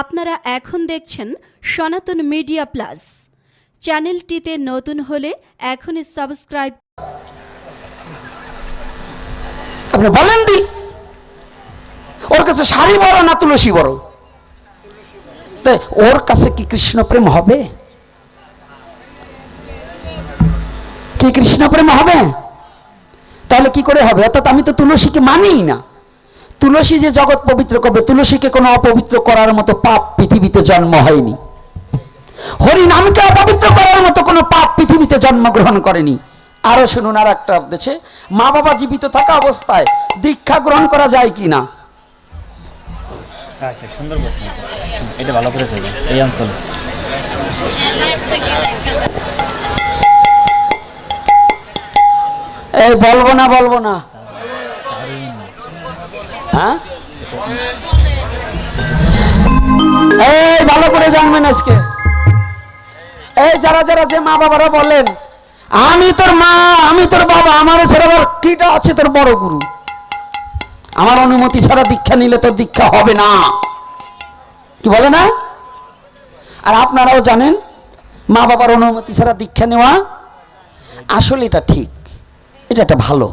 আপনারা এখন দেখছেন সনাতন মিডিয়া প্লাস। চ্যানেলটিতে নতুন হলে এখনই সাবস্ক্রাইব আপনি বলেন দি। ওর কাছে শাড়ি বড় না তুলসী বড় তাই ওর কাছে কি কৃষ্ণ প্রেম হবে? কি কৃষ্ণ প্রেম হবে? তাহলে কি করে হবে? অর্থাৎ আমি তো তুলসীকে মানিই না। তুলসী যে জগৎ পবিত্র করবে তুলসীকে কোনো অপবিত্র করার মতো পাপ পৃথিবীতে জন্ম হয়নি। হরি নামকে অপবিত্র করার মতো কোনো পাপ পৃথিবীতে জন্মগ্রহণ করেনি। আরও শুনুন আর একটা দেশে মা বাবা জীবিত থাকা অবস্থায় দীক্ষা গ্রহণ করা যায় কি না সুন্দর প্রশ্ন। এটা ভালো করে এই অঞ্চলে। এই বলব না বলব না। হ্যাঁ? এই, ভালো করে জানবেন আজকে। এই, যারা যারা যে মা বাবারা বলেন, আমি তোর মা, আমি তোর বাবা, আমার ছেড়ে কিটা আছে তোর বড় গুরু? আমার অনুমতি ছাড়া দীক্ষা নিলে তোর দীক্ষা হবে না। কি বলে না? আর আপনারাও জানেন, মা বাবার অনুমতি ছাড়া দীক্ষা নেওয়া আসলে এটা ঠিক, এটা একটা ভালো।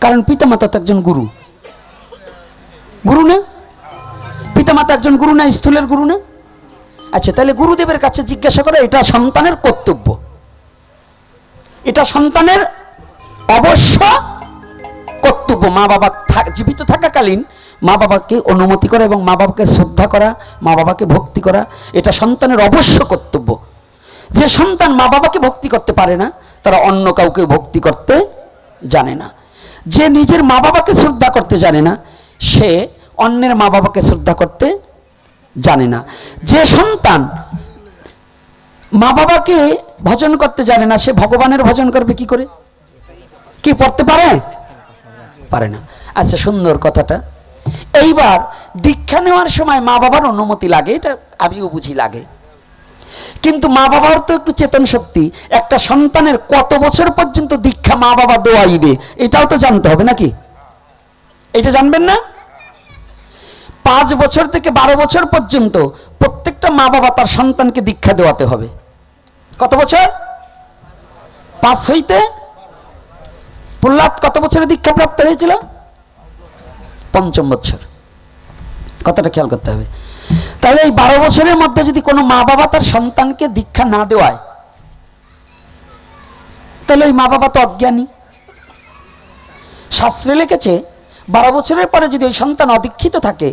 কারণ পিতামাতা তো একজন গুরু। গুরু না? পিতামাতা একজন গুরু না, স্থূলের গুরু না? আচ্ছা তাহলে গুরুদেবের কাছে জিজ্ঞাসা করে, এটা সন্তানের কর্তব্য। এটা সন্তানের অবশ্য কর্তব্য। মা বাবা জীবিত থাকাকালীন মা বাবাকে অনুমতি করা এবং মা বাবাকে শ্রদ্ধা করা, মা বাবাকে ভক্তি করা, এটা সন্তানের অবশ্য কর্তব্য। যে সন্তান মা বাবাকে ভক্তি করতে পারে না, তারা অন্য কাউকে ভক্তি করতে জানে না। যে নিজের মা বাবাকে শ্রদ্ধা করতে জানে না সে অন্যের মা বাবাকে শ্রদ্ধা করতে জানে না। যে সন্তান মা বাবাকে ভজন করতে জানে না, সে ভগবানের ভজন করবে কি করে? কি পড়তে পারে? পারে না। আচ্ছা সুন্দর কথাটা। এইবার দীক্ষা নেওয়ার সময় মা বাবার অনুমতি লাগে, এটা আমিও বুঝি লাগে। কিন্তু মা বাবার তো একটু চেতন শক্তি। একটা সন্তানের কত বছর পর্যন্ত দীক্ষা মা বাবা দোয়াইবে, এটাও তো জানতে হবে নাকি? এটা জানবেন না? পাঁচ বছর থেকে বারো বছর পর্যন্ত প্রত্যেকটা মা বাবা তার সন্তানকে দীক্ষা দেওয়াতে হবে। কত বছর? পাঁচ হইতে? প্রহ্লাদ কত বছরে দীক্ষা প্রাপ্ত হয়েছিল? পঞ্চম বছর। কথাটা খেয়াল করতে হবে। তাহলে এই বারো বছরের মধ্যে যদি কোনো মা বাবা তার সন্তানকে দীক্ষা না দেওয়ায়, তাহলে ওই মা বাবা তো অজ্ঞানী। শাস্ত্রে লিখেছে বারো বছরের পরে যদি ওই সন্তান অদীক্ষিত থাকে,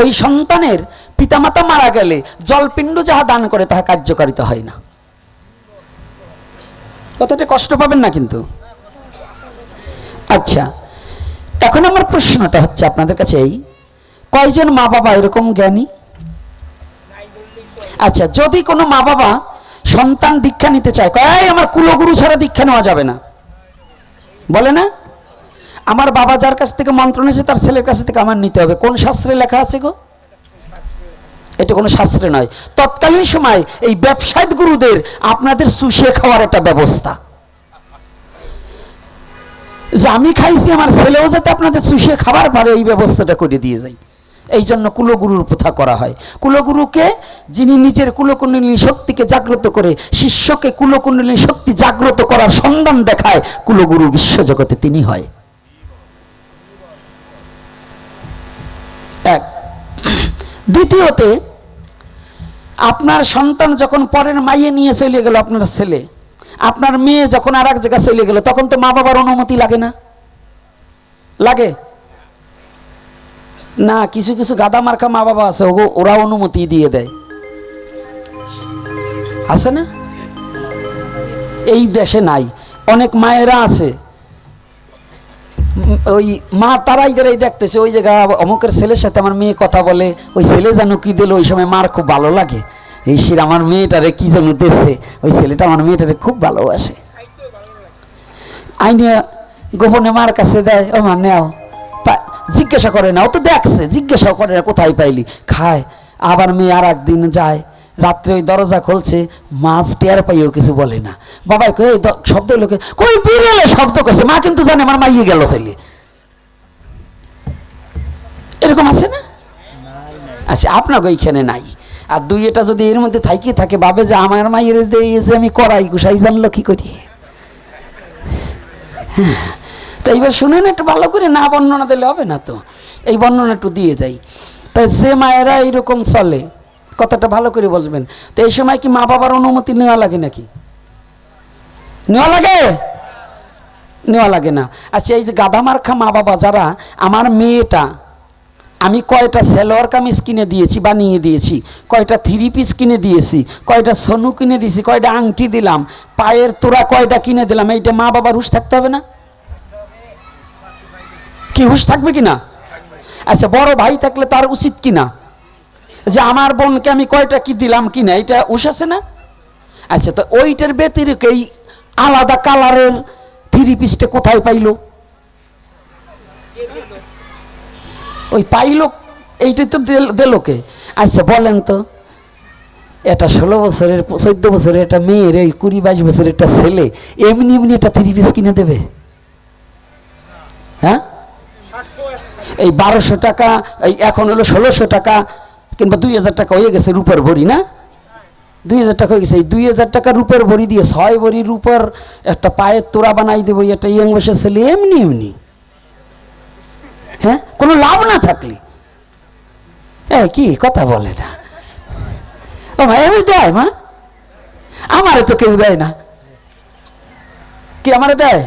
ওই সন্তানের পিতামাতা মারা গেলে জলপিণ্ড যাহা দান করে তাহা কার্যকারিতা হয় না। কথাটা কষ্ট পাবেন না কিন্তু। আচ্ছা এখন আমার প্রশ্নটা হচ্ছে আপনাদের কাছে এই, কয়জন মা বাবা এরকম জ্ঞানী? আচ্ছা যদি কোনো মা বাবা সন্তান দীক্ষা নিতে চায়, কয় আমার কুলগুরু ছাড়া দীক্ষা নেওয়া যাবে না। বলে না? আমার বাবা যার কাছ থেকে মন্ত্র নিয়েছে, তার ছেলের কাছ থেকে আমার নিতে হবে। কোন শাস্ত্রে লেখা আছে গো? এটা কোনো শাস্ত্রে নয়। তৎকালীন সময় এই ব্যবসায়িক গুরুদের আপনাদের সুশিয়ে খাওয়ার একটা ব্যবস্থা। যে আমি খাইছি, আমার ছেলেও যাতে আপনাদের সুশিয়ে খাবার পারে, এই ব্যবস্থাটা করে দিয়ে যাই। এই জন্য কুলগুরুর প্রথা করা হয়। কুলগুরুকে, যিনি নিজের কুলকুণ্ডলী শক্তিকে জাগ্রত করে, শিষ্যকে কুলকুণ্ডলী শক্তি জাগ্রত করার সন্ধান দেখায় কুলগুরু বিশ্বজগতে তিনি হয়। এক। দ্বিতীয়তে, আপনার সন্তান যখন পরের মাইয়ে নিয়ে চলে গেল আপনার ছেলে, আপনার মেয়ে যখন আর এক জায়গায় চলে গেল, তখন তো মা বাবার অনুমতি লাগে না? লাগে? না, কিছু কিছু গাদা মার্কা মা বাবা আছে, ওগো, ওরা অনুমতি দিয়ে দেয়। আছে না? এই দেশে নাই। অনেক মায়েরা আছে ওই মা তারাই যারাই দেখতেছে, ওই জায়গা অমুকের ছেলের সাথে আমার মেয়ে কথা বলে, ওই ছেলে যেন কি দিল, ওই সময় মার খুব ভালো লাগে। এই শির আমার মেয়েটারে কি যেন দেশে ওই ছেলেটা আমার মেয়েটারে খুব ভালোবাসে। আইনে গোপনে মার কাছে দেয়, ও মা, নেও। জিজ্ঞাসা করে না, ও তো দেখছে, জিজ্ঞাসাও করে না, কোথায় পাইলি? খায়, আবার মেয়ে আর একদিন যায় রাত্রে ওই দরজা খুলছে, মাছ টের পাইও কিছু বলে না। বাবাই কই শব্দ লোকে কই বিড়েলে শব্দ করছে। মা কিন্তু জানে, আমার মাইয়ে গেল ছেলে। এরকম আছে না? আচ্ছা আপনাকে এইখানে নাই। আর দুই এটা যদি এর মধ্যে থাকি থাকে, ভাবে যে আমার মায়ের দিয়েছে আমি করাই গুসাই জানলো কি করি? হ্যাঁ তো এইবার শুনেন, একটু ভালো করে, না বর্ণনা দিলে হবে না তো। এই বর্ণনা একটু দিয়ে যাই। তাই যে মায়েরা এইরকম চলে কথাটা ভালো করে বলবেন। তো এই সময় কি মা বাবার অনুমতি নেওয়া লাগে নাকি? নেওয়া লাগে? নেওয়া লাগে না। আচ্ছা এই যে গাধা মার্খা মা বাবা যারা, আমার মেয়েটা, আমি কয়টা সেলোয়ার কামিজ কিনে দিয়েছি, বানিয়ে দিয়েছি, কয়টা থ্রি পিস কিনে দিয়েছি, কয়টা সোনু কিনে দিয়েছি, কয়টা আংটি দিলাম, পায়ের তোরা কয়টা কিনে দিলাম, এইটা মা বাবার হুশ থাকতে হবে না? কি হুশ থাকবে কি না? আচ্ছা বড় ভাই থাকলে তার উচিত কি না? যে আমার বোনকে আমি কয়টা কি দিলাম কি না, এটা আছে না? আচ্ছা তো ওইটার ব্যতিরিক্ত এই আলাদা কালারের থ্রি পিসটা কোথায় পাইলো? ওই পাইলো, এইটাই তো দিল- দিল কে? আচ্ছা বলেন তো, এটা ষোলো বছরের, চোদ্দ বছরের একটা মেয়ের, এই কুড়ি বাইশ বছরের একটা ছেলে, এমনি এমনি একটা থ্রি পিস কিনে দেবে? হ্যাঁ? এই বারোশো টাকা, এই এখন হলো ষোলোশো টাকা কিংবা দুই হাজার টাকা হয়ে গেছে রূপের ভরি, না? দুই হাজার টাকা হয়ে গেছে। এই দুই হাজার টাকা রূপের ভরি দিয়ে ছয় ভরি রূপের একটা পায়ের তোরা বানাই দেবো একটা ইয়ং বয়সের ছেলে, এমনি এমনি। হ্যাঁ? কোনো লাভ না থাকলে। এ কি কথা বলে না? ও ভাই এমনি দেয় মা? আমারে তো কেউ দেয় না। কি আমারে দেয়?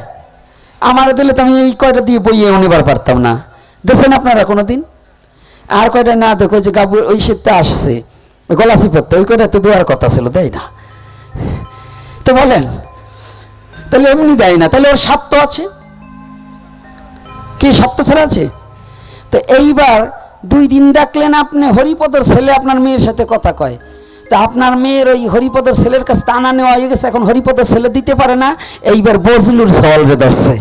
আমারে দিলে তো আমি এই কয়টা দিয়ে বইয়ে নিবার পারতাম না। দেখছেন আপনারা কোনো দিন আর কয়টা না দেখো যে গাবু ওই শীতটা আসছে গলাচি পড়তে ওই কয়টা তো দেওয়ার কথা ছিল, দেয় না। তো বলেন, তাহলে এমনি দেয় না, তাহলে ওর স্বার্থ আছে? কি সত্য ছেলে আছে? তো এইবার দুই দিন দেখলেন আপনি হরিপদর ছেলে, আপনার মেয়ের সাথে কথা কয়। তা আপনার মেয়ের ওই হরিপদর ছেলের কাছে টানা নেওয়া হয়ে গেছে, এখন হরিপদর ছেলে দিতে পারে না, এইবার বজলুর সলভে ধরছে।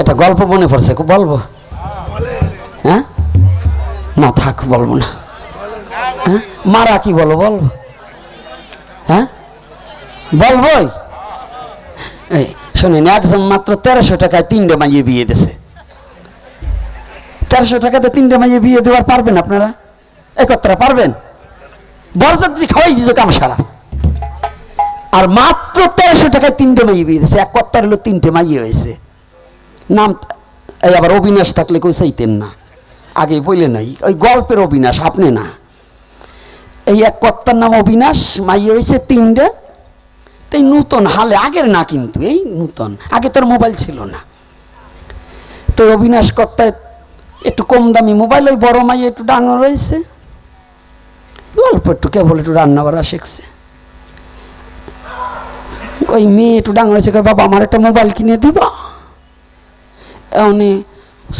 এটা গল্প মনে পড়ছে বলব? হ্যাঁ? না, থাক, বলব না। হ্যাঁ? মারা কি বলো, বলব? হ্যাঁ? বলবোই? এই, শোনেন, একজন মাত্র তেরোশো টাকায় তিনটে মাইয়ে বিয়ে দিছে। তেরোশো টাকাতে তিনটে মাইয়ে বিয়ে দেওয়ার পারবেন আপনারা? একত্রা পারবেন? বরযাত্রী খাওয়াই দিত কাম সারা। আর মাত্র তেরোশো টাকায় তিনটে মাইয়ে বিয়ে দিছে, এক হলো তিনটে মাইয়ে হয়েছে। নাম, এই আবার অবিনাশ থাকলে কেউ চাইতেন না। আগে বললে নাই, ওই গল্পের অবিনাশ, আপনি না। এই এক কর্তার নাম অবিনাশ, মাইয়ে হয়েছে তিনটে। তো এই নূতন হালে, আগের না কিন্তু, এই নূতন, আগে তোর মোবাইল ছিল না। তো অবিনাশ কর্তায় একটু কম দামি মোবাইল, ওই বড় মাইয়ে একটু ডাঙর রয়েছে অল্প একটু, কেবল একটু রান্না করা শিখছে। ওই মেয়ে একটু ডাঙর হয়েছে বাবা, আমার একটা মোবাইল কিনে দিবা। এমনি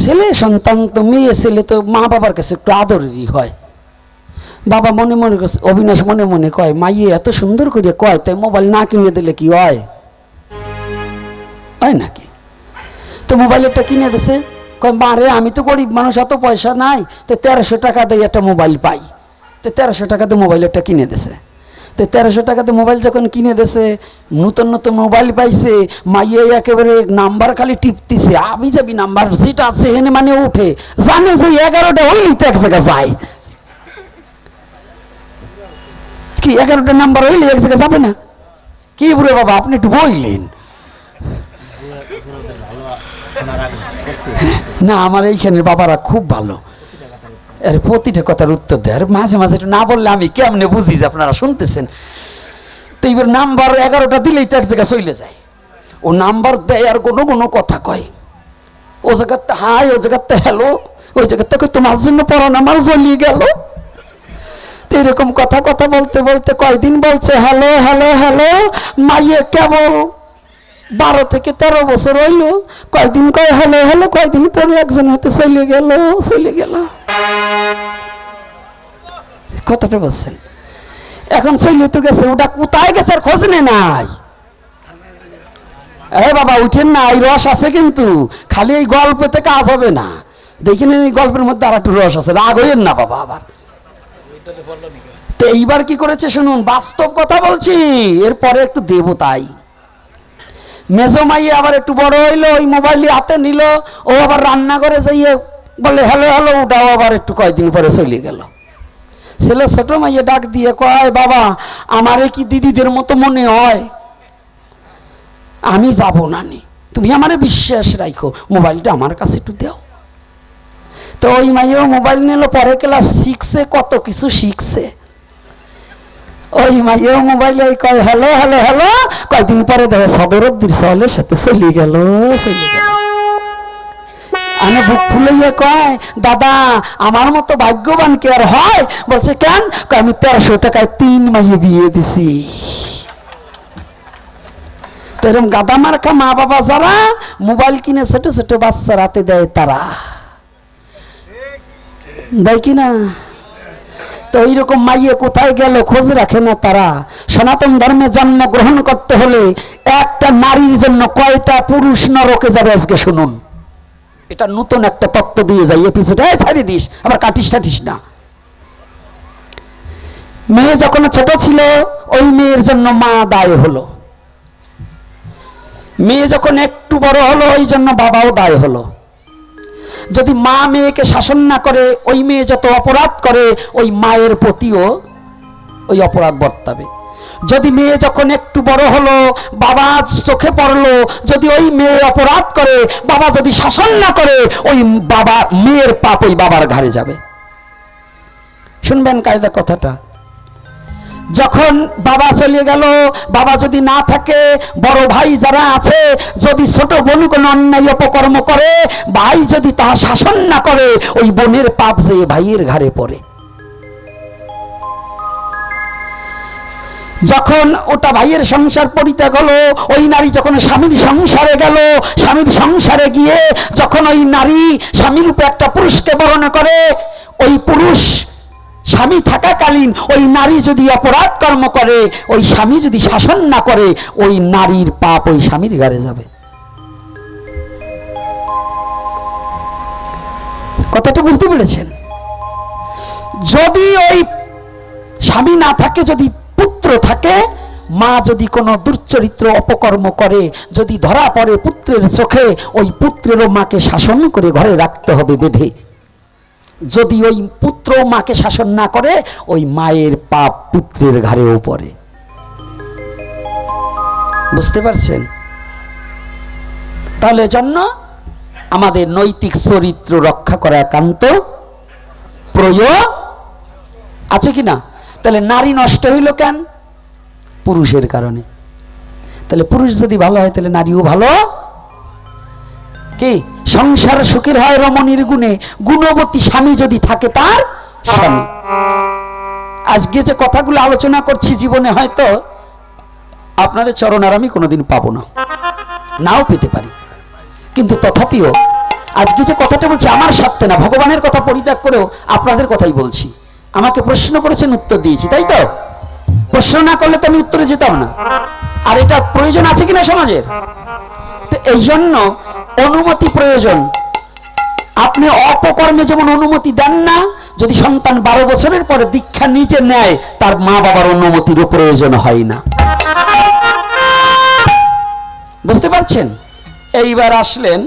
ছেলে, সন্তান তো, মেয়ে, ছেলে তো মা বাবার কাছে একটু আদরেরই হয়। বাবা মনে মনে করছে, অবিনাশ মনে মনে কয়, মাইয়ে, এত সুন্দর করে কয়, তাই মোবাইল না কিনে দিলে কি হয়? হয় নাকি? তো মোবাইলটা কিনে দিছে, কয়, মা রে, আমি তো গরিব মানুষ, এত পয়সা নাই, তো তেরোশো টাকা দিয়ে একটা মোবাইল পাই। তো তেরোশো টাকাতে মোবাইলটা কিনে দিছে। তো তেরোশো টাকাতে মোবাইল যখন কিনে দিছে, নতুন নতুন মোবাইল পাইছে, মাইয়ে একেবারে নাম্বার খালি টিপতিছে আবি যাবি নাম্বার যেটা আছে এনে মানে উঠে, জানে যে এগারোটা হইলেই তো এক জায়গায় যায়। কি, এগারোটা নাম্বার হইলে এক জায়গায় যাবে না? কি বুড়ে বাবা, আপনি একটু বইলেন। না, আমার এইখানের বাবারা খুব ভালো। আরে, প্রতিটা কথার উত্তর দেয়। আর, মাঝে মাঝে না বললে আমি কেমনে বুঝি যে আপনারা শুনতেছেন? তো এইবার নাম্বার এগারোটা দিলেই তো এক জায়গায় চলে যায়। ও নাম্বার দেয় আর কোনো কোনো কথা কয়। ও জায়গাতে, হাই, ও জায়গাতে, হ্যালো ওই জায়গাতে তোমার জন্য পড়ান আমার জ্বলিয়ে গেল। এরকম কথা কথা বলতে বলতে কয়দিন বলছে, হ্যালো হ্যালো হ্যালো, মাইয়ে কেবল বারো থেকে তেরো বছর হইল। কয়দিন কয়, হ্যালো হ্যালো, কয়দিন পরে একজন হাতে চলে গেল চলে গেল। কথাটা বলছেন। এখন চলে তো গেছে, ওটা কোথায় গেছে আর খোঁজ নে নাই। এ বাবা, উঠেন না, এই রস আছে কিন্তু। খালি এই গল্পতে কাজ হবে না। দেখি এই গল্পের মধ্যে আর একটু রস আছে। রাগ হইয়েন না বাবা আবার। তো এইবার কি করেছে শুনুন, বাস্তব কথা বলছি, এরপরে একটু দেব তাই। মেজো মাইয়ে আবার একটু বড় হইল, ওই মোবাইল হাতে নিল, ও আবার রান্না করে যাইয়ে বলে, হ্যালো হ্যালো ওটাও আবার, একটু কয়েকদিন পরে চলে গেল। ছেলে ছোট মাইয়ে ডাক দিয়ে কয়, বাবা, আমারে কি দিদিদের মতো মনে হয়? আমি যাব না নি তুমি আমারে বিশ্বাস রাখো মোবাইলটা আমার কাছে একটু দাও। তো ওই মাইয়েও মোবাইল নিল, পরে ক্লাস শিখছে কত কিছু শিখছে। ওই মাইয়েও মোবাইলে ওই কয়, হ্যালো হ্যালো হ্যালো কয়দিন পরে দেখে সদরদ্দির সহলের সাথে চলে গেল চলে গেল। আমি বুক ফুলাইয়া কয়, দাদা, আমার মতো ভাগ্যবান কে আর হয়? বলছে, কেন? আমি তেরোশো টাকায় তিন মাইয়ে বিয়ে দিছি। তো গাদা মার্কা মা বাবা যারা, মোবাইল কিনে ছোট ছোট বাচ্চা রাতে দেয় তারা। দেয় কি না? তো এইরকম মাইয়ে কোথায় গেল খোঁজ রাখে না তারা। সনাতন ধর্মে জন্মগ্রহণ করতে হলে একটা নারীর জন্য কয়টা পুরুষ নরকে যাবে আজকে শুনুন। এটা নতুন একটা তত্ত্ব দিয়ে যাই এপিসোডে ছাড়ি দিস আবার কাটিস টাটিস না। মেয়ে যখন ছোট ছিল, ওই মেয়ের জন্য মা দায় হলো। মেয়ে যখন একটু বড় হলো, ওই জন্য বাবাও দায় হলো। যদি মা মেয়েকে শাসন না করে, ওই মেয়ে যত অপরাধ করে, ওই মায়ের প্রতিও ওই অপরাধ বর্তাবে। যদি মেয়ে যখন একটু বড় হলো, বাবা চোখে পড়ল, যদি ওই মেয়ে অপরাধ করে, বাবা যদি শাসন না করে, ওই বাবা, মেয়ের পাপ ওই বাবার ঘাড়ে যাবে। শুনবেন কায়দা কথাটা। যখন বাবা চলে গেল, বাবা যদি না থাকে, বড় ভাই যারা আছে, যদি ছোট বোন কোনো অন্যায় অপকর্ম করে, ভাই যদি তাহা শাসন না করে, ওই বোনের পাপ যে ভাইয়ের ঘাড়ে পড়ে। যখন ওটা ভাইয়ের সংসার পরিত্যাগ হলো, ওই নারী যখন স্বামীর সংসারে গেল, স্বামীর সংসারে গিয়ে যখন ওই নারী স্বামীর উপরে একটা পুরুষকে বরণ করে, ওই পুরুষ স্বামী থাকাকালীন ওই নারী যদি অপরাধ কর্ম করে, ওই স্বামী যদি শাসন না করে, ওই নারীর পাপ ওই স্বামীর ঘরে যাবে। কথাটা বুঝতে পেরেছেন? যদি ওই স্বামী না থাকে, যদি পুত্র থাকে, মা যদি কোনো দুর্চরিত্র অপকর্ম করে, যদি ধরা পড়ে পুত্রের চোখে, ওই পুত্রেরও মাকে শাসন করে ঘরে রাখতে হবে বেঁধে। যদি ওই পুত্র মাকে শাসন না করে, ওই মায়ের পাপ পুত্রের ঘাড়েও পড়ে। বুঝতে পারছেন? তাহলে জন্য আমাদের নৈতিক চরিত্র রক্ষা করা একান্ত প্রয়োগ আছে কি না? তাহলে নারী নষ্ট হইল কেন? পুরুষের কারণে। তাহলে পুরুষ যদি ভালো হয়, তাহলে নারীও ভালো। কি? সংসার সুখের হয় রমণীর গুণে, গুণবতী স্বামী যদি থাকে তার স্বামী। আজকে যে কথাগুলো আলোচনা করছি জীবনে হয়তো আপনাদের চরণ আর আমি কোনোদিন পাবো না। নাও পেতে পারি। কিন্তু তথাপিও আজকে যে কথাটা বলছি, আমার স্বার্থে না, ভগবানের কথা পরিত্যাগ করেও আপনাদের কথাই বলছি। আমাকে প্রশ্ন করেছেন, উত্তর দিয়েছি, তাই তো? প্রশ্ন না করলে তো আমি উত্তরে যেতাম না। আর এটা প্রয়োজন আছে কিনা সমাজের? তো এই জন্য অনুমতি প্রয়োজন। আপনি অপকর্মে যেমন অনুমতি দেন না, যদি সন্তান বারো বছরের পরে দীক্ষা নিচে নেয়, তার মা বাবার অনুমতিরও প্রয়োজন হয় না। বুঝতে পারছেন? এইবার আসলেন,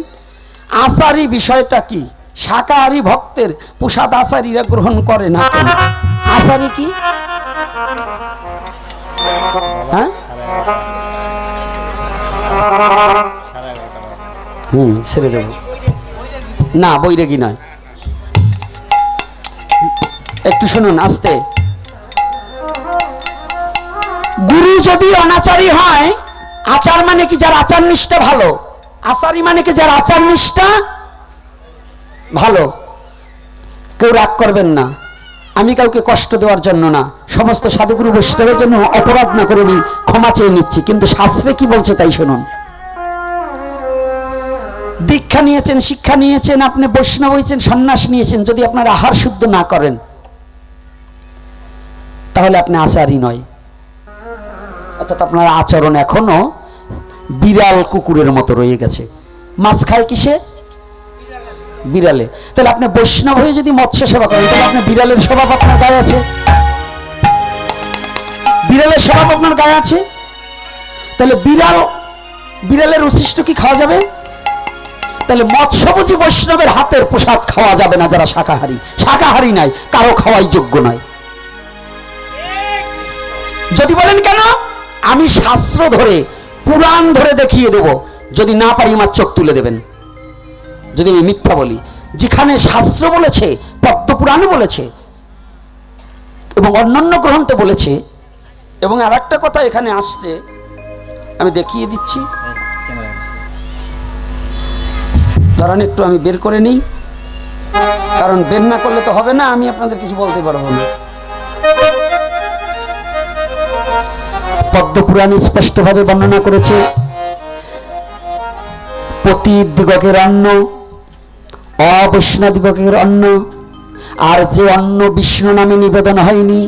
আচারি বিষয়টা কি? শাকাহারী ভক্তের প্রসাদ আচারীরা গ্রহণ করে না আচারি কি? হ্যাঁ? হুম, ছেড়ে দেব। না, বৈরাগী নয়। একটু শুনুন, আস্তে। গুরু যদি অনাচারী হয়, আচার মানে কি যার আচার নিষ্ঠা ভালো? আচারী মানে কি যার আচার নিষ্ঠা ভালো? কেউ রাগ করবেন না। আমি কাউকে কষ্ট দেওয়ার জন্য না। সমস্ত সাধুগুরু বৈষ্ণবের জন্য অপরাধ না করে ক্ষমা চেয়ে নিচ্ছি। কিন্তু শাস্ত্রে কি বলছে তাই শুনুন। দীক্ষা নিয়েছেন, শিক্ষা নিয়েছেন, আপনি বৈষ্ণব হয়েছেন, সন্ন্যাস নিয়েছেন, যদি আপনার আহার শুদ্ধ না করেন, তাহলে আপনি আচারই নয়। অর্থাৎ আপনার আচরণ এখনও বিড়াল কুকুরের মতো রয়ে গেছে। মাছ খায় কিসে? বিড়ালে। তাহলে আপনি বৈষ্ণব হয়ে যদি মৎস্য সেবা করেন, তাহলে আপনি বিড়ালের স্বভাব আপনার গায়ে আছে। বিড়ালের স্বভাব আপনার গায়ে আছে? তাহলে বিড়াল, বিড়ালের উচ্ছিষ্ট কি খাওয়া যাবে? তাহলে মৎস্যভোজী বৈষ্ণবের হাতের প্রসাদ খাওয়া যাবে না যারা শাকাহারী। শাকাহারী নাই, কারও খাওয়াই যোগ্য নয়। যদি বলেন কেন? আমি শাস্ত্র ধরে, পুরাণ ধরে দেখিয়ে দেব। যদি না পারি আমার চোখ তুলে দেবেন। যদি আমি মিথ্যা বলি। যেখানে শাস্ত্র বলেছে, পদ্মপুরাণে বলেছে, এবং অন্যান্য গ্রন্থে বলেছে এবং আর একটা কথা এখানে আসছে, আমি দেখিয়ে দিচ্ছি। দাঁড়ান একটু, আমি বের করে নিই। কারণ বের না করলে তো হবে না, আমি আপনাদের কিছু বলতে পারব না। পদ্মপুরাণ স্পষ্টভাবে বর্ণনা করেছে পতি দিগকের অন্ন, অবৈষ্ণব দিগকের অন্ন, আর যে অন্ন বিষ্ণু নামে নিবেদন হয়নি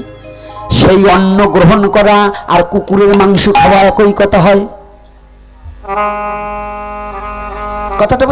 সেই অন্ন গ্রহণ করা আর কুকুরের মাংস খাওয়া একই কথা হয়? কথাটা